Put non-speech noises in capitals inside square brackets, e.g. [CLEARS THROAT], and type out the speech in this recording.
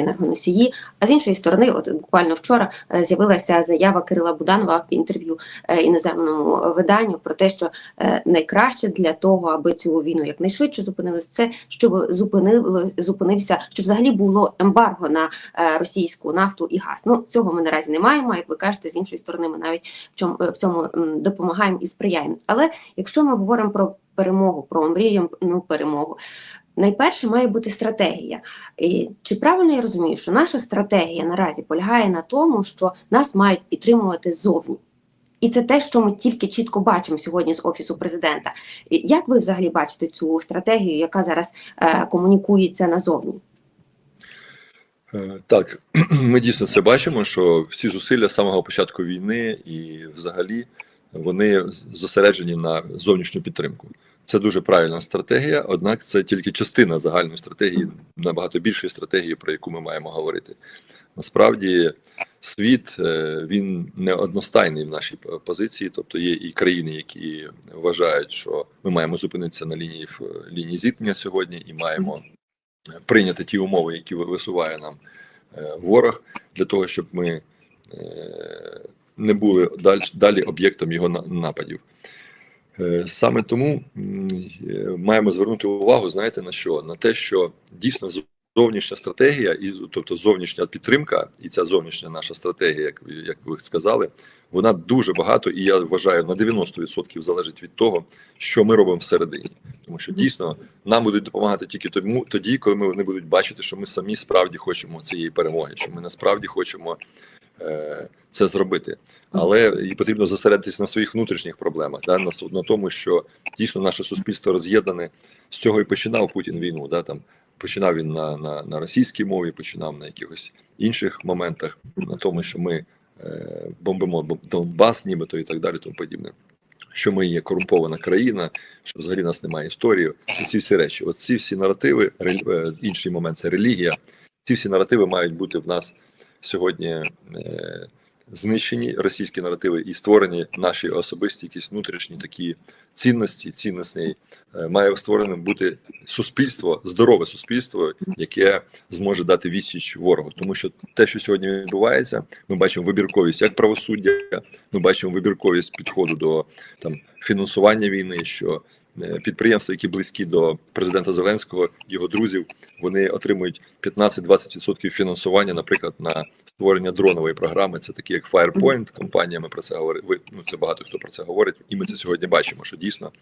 українські енергоносії. А з іншої сторони, от буквально вчора е, з'явилася заява Кирила Буданова в інтерв'ю е, іноземному виданню про те, що е, найкраще для того, аби цю війну якнайшвидше зупинилось, це щоб зупинило зупинився, щоб взагалі було ембарго на російську нафту і газ. Ну цього ми наразі не маємо. Як ви кажете, з іншої сторони, ми навіть в чому в цьому допомагаємо і сприяємо. Але якщо ми говоримо про перемогу, про мріяну перемогу. Найперше має бути стратегія. І чи правильно я розумію, що наша стратегія наразі полягає на тому, що нас мають підтримувати ззовні? І це те, що ми тільки чітко бачимо сьогодні з офісу президента. Як ви взагалі бачите цю стратегію, яка зараз е, комунікується назовні? Е, Так, [CLEARS THROAT] ми дійсно це бачимо, що всі зусилля з самого початку війни і взагалі вони зосереджені на зовнішню підтримку. Це дуже правильна стратегія, однак це тільки частина загальної стратегії, набагато більшої стратегії, про яку ми маємо говорити. Насправді, світ е, він не одностайний в нашій позиції, тобто є і країни, які вважають, що ми маємо зупинитися на лінії лінії зіткнення сьогодні, і маємо прийняти ті умови, які висуває нам е, ворог, для того, щоб ми е, не були далі об'єктом його нападів. Е, Саме тому маємо звернути увагу, знаєте, на що? На те, що дійсно зовнішня стратегія, і тобто зовнішня підтримка, і ця зовнішня наша стратегія, як як ви сказали, вона дуже багато, і я вважаю, на 90% залежить від того, що ми робимо всередині. Тому що дійсно нам будуть допомагати тільки тому, тоді, коли ми вони будуть бачити, що ми самі справді хочемо цієї перемоги, що ми насправді хочемо е, це зробити. Але і потрібно зосередитись на своїх внутрішніх проблемах, да, на, на тому, що дійсно наше суспільство роз'єднане з цього і починав Путін війну. Да, там Починав він на на, на російській мові, починав на якихось інших моментах, на тому, що ми е, бомбимо Донбас, нібито і так далі, тому подібне. Що ми є корумпована країна, що взагалі нас немає історії. Ці всі речі. От ці всі наративи, е, інший момент це релігія. Ці всі наративи мають бути в нас сьогодні. Е, знищені російські наративи і створені наші особисті якісь внутрішні такі цінності. Цінності має створено бути суспільство, здорове суспільство, яке зможе дати відсіч ворогу. Тому що те, що сьогодні відбувається, ми бачимо вибірковість як правосуддя, ми бачимо вибірковість підходу до там фінансування війни. що Підприємства, які близькі до президента Зеленського, його друзів, вони отримують 15-20% фінансування, наприклад, на створення дронової програми. Це такі як Firepoint, компанія. Ми про це говоримо. Ну це багато хто про це говорить, і ми це сьогодні бачимо. Що дійсно